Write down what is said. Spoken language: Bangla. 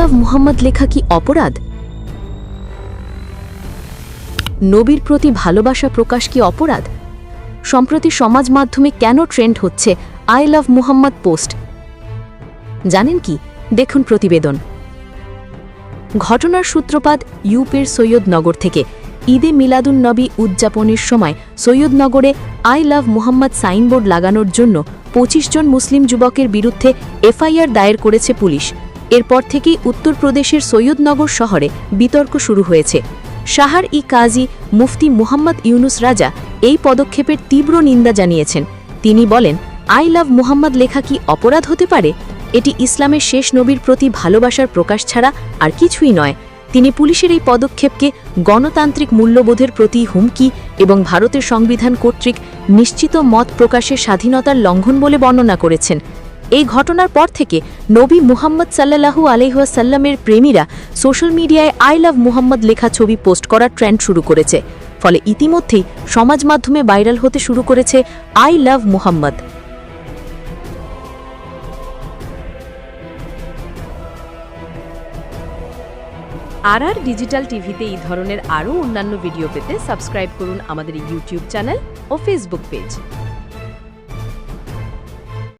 লাভ মুহাম্মদ লেখা কি অপরাধ? নবীর প্রতি ভালোবাসা প্রকাশ কি অপরাধ? সম্প্রতি সমাজ মাধ্যমে কেন ট্রেন্ড হচ্ছে আই লাভ মুহাম্মদ পোস্ট? জানেন কি? দেখুন প্রতিবেদন। ঘটনার সূত্রপাত ইউপের সৈয়দনগর থেকে। ঈদে মিলাদুন নবী উদযাপনের সময় সৈয়দনগরে আই লাভ মুহাম্মদ সাইনবোর্ড লাগানোর জন্য ২৫ জন মুসলিম যুবকের বিরুদ্ধে এফআইআর দায়ের করেছে পুলিশ। এরপর থেকেই উত্তরপ্রদেশের সৈয়দনগর শহরে বিতর্ক শুরু হয়েছে। শাহার ই কাজী মুফতি মুহাম্মদ ইউনুস রাজা এই পদক্ষেপের তীব্র নিন্দা জানিয়েছেন। তিনি বলেন, আই লাভ মুহাম্মদ লেখা কি অপরাধ হতে পারে? এটি ইসলামের শেষ নবীর প্রতি ভালোবাসার প্রকাশ ছাড়া আর কিছুই নয়। তিনি পুলিশের এই পদক্ষেপকে গণতান্ত্রিক মূল্যবোধের প্রতি হুমকি এবং ভারতের সংবিধান কর্তৃক নিশ্চিত মত প্রকাশের স্বাধীনতার লঙ্ঘন বলে বর্ণনা করেছেন। এই ঘটনার পর থেকে নবী মুহাম্মদ সাল্লাহু আলহাসাল্লামের প্রেমীরা সোশ্যাল মিডিয়ায় আই লাভ মুহাম্মদ লেখা ছবি পোস্ট করার ট্রেন্ড শুরু করেছে। ফলে ইতিমধ্যেই সমাজ মাধ্যমে ভাইরাল হতে শুরু করেছে I love Muhammad. R R digital টিভিতে এই ধরনের আরও অন্যান্য ভিডিও পেতে সাবস্ক্রাইব করুন আমাদের ইউটিউব চ্যানেল ও ফেসবুক পেজ।